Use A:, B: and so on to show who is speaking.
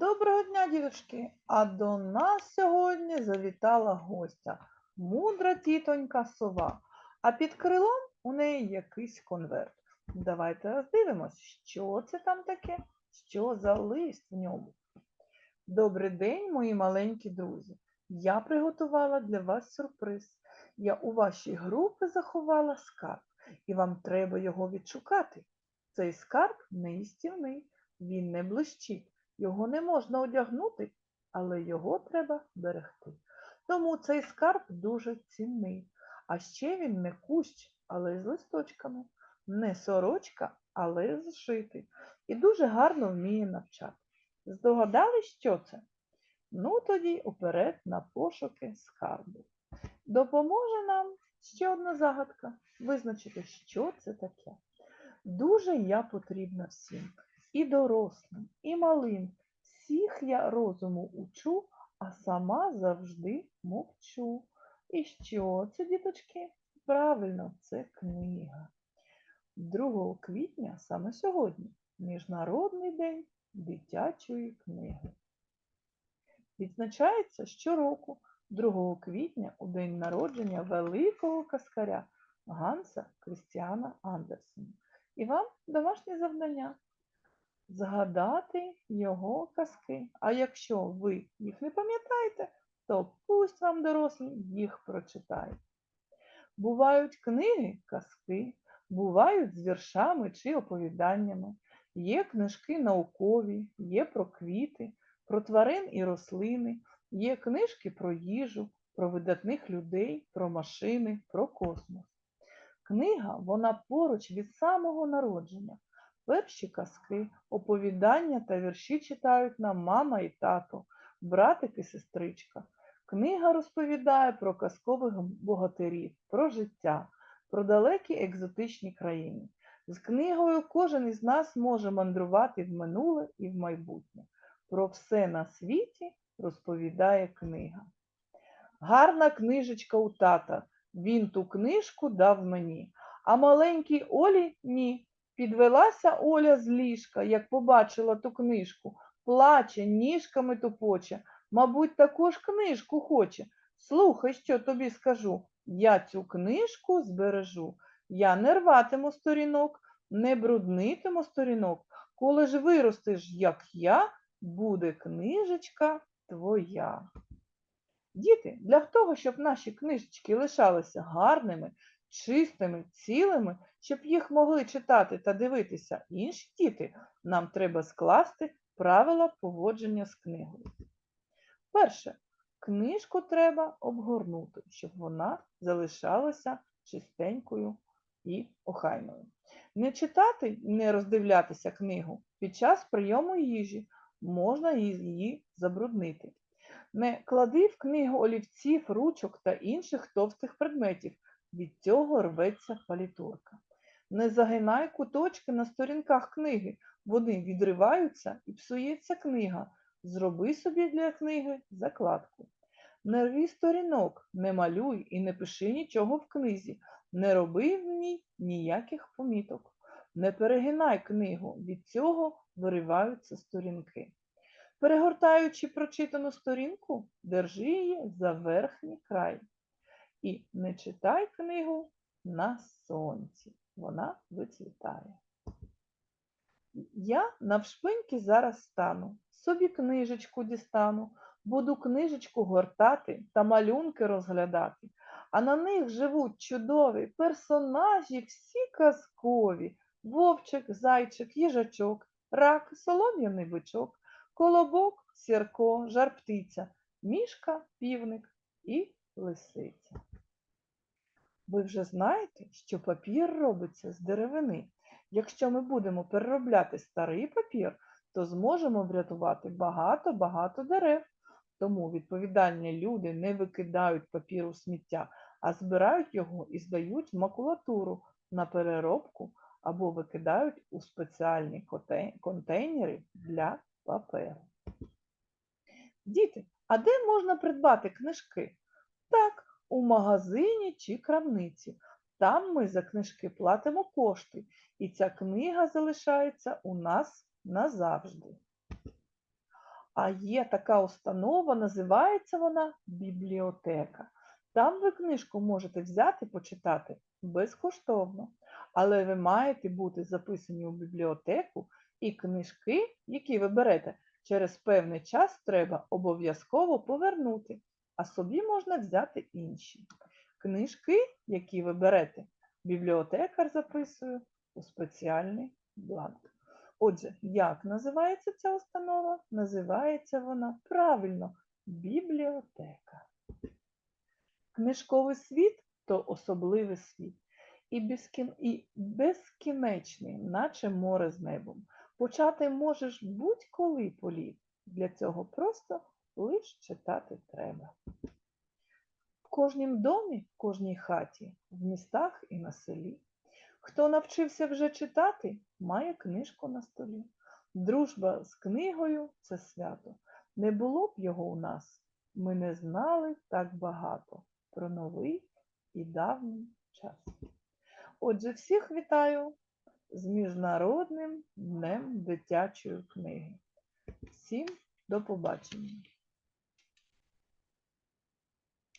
A: Доброго дня, діточки! А до нас сьогодні завітала гостя мудра тітонька сова. А під крилом у неї якийсь конверт. Давайте роздивимось, що це там таке, що за лист в ньому. Добрий день, мої маленькі друзі. Я приготувала для вас сюрприз. Я у вашій групі заховала скарб, і вам треба його відшукати. Цей скарб неїстівний, він не блищить. Його не можна одягнути, але його треба берегти. Тому цей скарб дуже цінний. А ще він не кущ, але з листочками, не сорочка, але зшитий. І дуже гарно вміє навчати. Здогадались, що це? Ну, тоді уперед на пошуки скарбу. Допоможе нам ще одна загадка визначити, що це таке. Дуже я потрібна всім і дорослим, і малим. Всіх я розуму учу, а сама завжди мовчу. І що це, діточки? Правильно, це книга. 2 квітня саме сьогодні Міжнародний день дитячої книги. Відзначається щороку 2 квітня у день народження великого каскаря Ганса Крістіана Андерсена. І вам домашнє завдання згадати його казки. А якщо ви їх не пам'ятаєте, то пусть вам дорослі їх прочитають. Бувають книги, казки, бувають з віршами чи оповіданнями. Є книжки наукові, є про квіти, про тварин і рослини, є книжки про їжу, про видатних людей, про машини, про космос. Книга, вона поруч від самого народження. Перші казки, оповідання та вірші читають нам мама і тато, братик і сестричка. Книга розповідає про казкових богатирів, про життя, про далекі екзотичні країни. З книгою кожен із нас може мандрувати в минуле і в майбутнє. Про все на світі розповідає книга. Гарна книжечка у тата. Він ту книжку дав мені, а маленькій Олі ні. Підвелася Оля з ліжка, як побачила ту книжку, плаче, ніжками тупоче, мабуть, також книжку хоче. Слухай, що тобі скажу. Я цю книжку збережу. Я не рватиму сторінок, не бруднитиму сторінок. Коли ж виростеш, як я, буде книжечка твоя. Діти, для того, щоб наші книжечки лишалися гарними, чистими, цілими, щоб їх могли читати та дивитися інші діти, нам треба скласти правила поводження з книгою. Перше, книжку треба обгорнути, щоб вона залишалася чистенькою і охайною. Не читати, не роздивлятися книгу під час прийому їжі, можна її забруднити. Не клади в книгу олівців, ручок та інших товстих предметів, від цього рветься палітурка. Не загинай куточки на сторінках книги, вони відриваються і псується книга. Зроби собі для книги закладку. Не рві сторінок, не малюй і не пиши нічого в книзі, не роби в ній ніяких поміток. Не перегинай книгу, від цього вириваються сторінки. Перегортаючи прочитану сторінку, держи її за верхній край. І не читай книгу на сонці, вона вицвітає. Я навшпиньки зараз стану, собі книжечку дістану, буду книжечку гортати та малюнки розглядати, а на них живуть чудові персонажі всі казкові вовчик, зайчик, їжачок, рак, солом'яний бичок, колобок, сірко, жар-птиця, мішка, півник і лисиця. Ви вже знаєте, що папір робиться з деревини. Якщо ми будемо переробляти старий папір, то зможемо врятувати багато-багато дерев. Тому відповідальні люди не викидають папір у сміття, а збирають його і здають в макулатуру на переробку або викидають у спеціальні контейнери для паперу. Діти, а де можна придбати книжки? Так, у магазині чи крамниці. Там ми за книжки платимо кошти, і ця книга залишається у нас назавжди. А є така установа, називається вона бібліотека. Там ви книжку можете взяти почитати безкоштовно, але ви маєте бути записані у бібліотеку, і книжки, які ви берете, через певний час треба обов'язково повернути, а собі можна взяти інші. Книжки, які ви берете, бібліотекар записує у спеціальний бланк. Отже, як називається ця установа? Називається вона правильно бібліотека. Книжковий світ то особливий світ. І, безкінечний, наче море з небом. Почати можеш будь-коли політ. Для цього просто лиш читати треба. В кожнім домі, в кожній хаті, в містах і на селі. Хто навчився вже читати, має книжку на столі. Дружба з книгою це свято. Не було б його у нас. Ми не знали так багато про новий і давній час. Отже, всіх вітаю з Міжнародним днем дитячої книги. Всім до побачення!